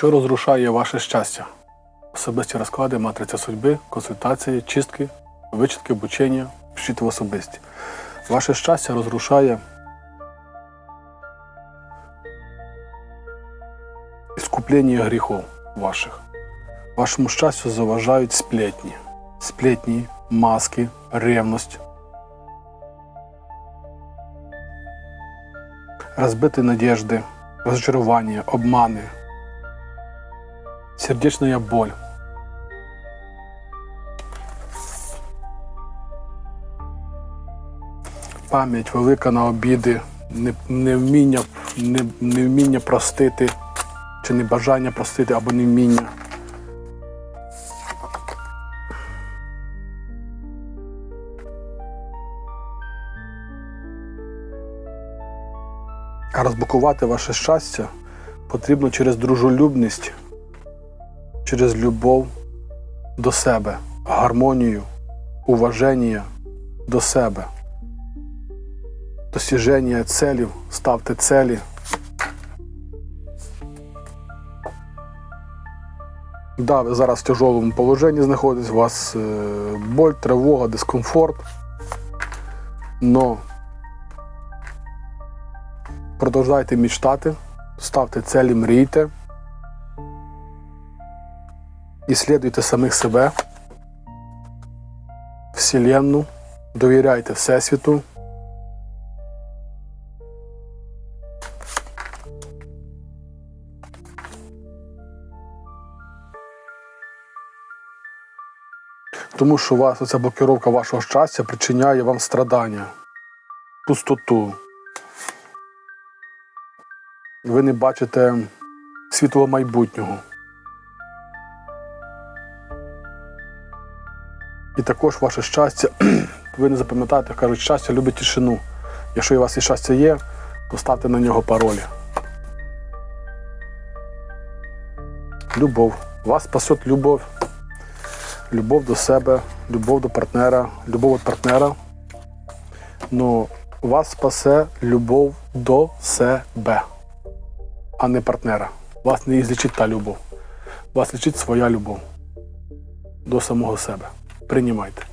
Що розрушає ваше щастя? Особисті розклади, матриця судьби, консультації, чистки, вичитки, обучення, вчити в особисті. Ваше щастя розрушає іскуплення гріхов ваших. Вашому щастю заважають сплетні. Сплетні, маски, ревність. Розбиті надежди, розчарування, обмани, сердечная боль. Пам'ять велика на обіди, невміння, не- простити, чи небажання простити або невміння. А розблокувати ваше щастя потрібно через дружелюбність, через любов до себе, гармонію, уваження до себе, досяження целів, ставте целі. Да, ви зараз в тяжелому положенні знаходитесь, у вас е, боль, тривога, дискомфорт. Но продовжайте мечтати, ставте цілі, мрійте. Іслідуйте самих себе, Вселенну, довіряйте Всесвіту. Тому що вас оця блокировка вашого щастя причиняє вам страдання, пустоту. Ви не бачите світлого майбутнього. І також ваше щастя, ви не запам'ятаєте, кажуть, щастя любить тишину. Якщо у вас і щастя є, то ставте на нього паролі. Любов. Вас спасет любов. Любов до себе, любов до партнера, любов від партнера. Но вас спасе любов до себе, а не партнера. Вас не злічить та любов. Вас лічить своя любов до самого себе. Приймайте.